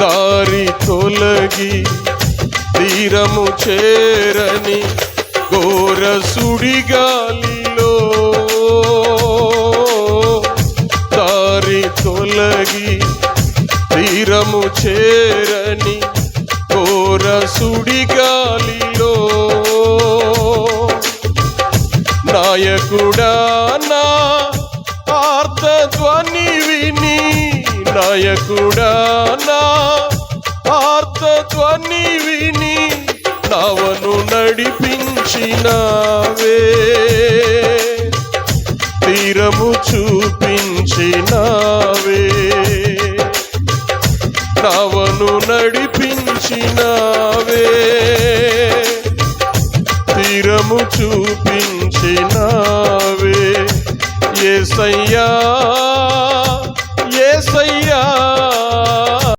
దారి తొలగి తీరము చేరని ఘోర సుడిగాలిలో. దారి తొలగి తీరము చేరని ఘోర సుడిగాలిలో. నాయకుడా నా ఆర్త ధ్వని విని నాయకుడా నా విని నవను నడిపించినావే. తీరము చూపించినావే. నవను నడిపించినావే. తీరము చూపించినావే. ఏసయ్యా.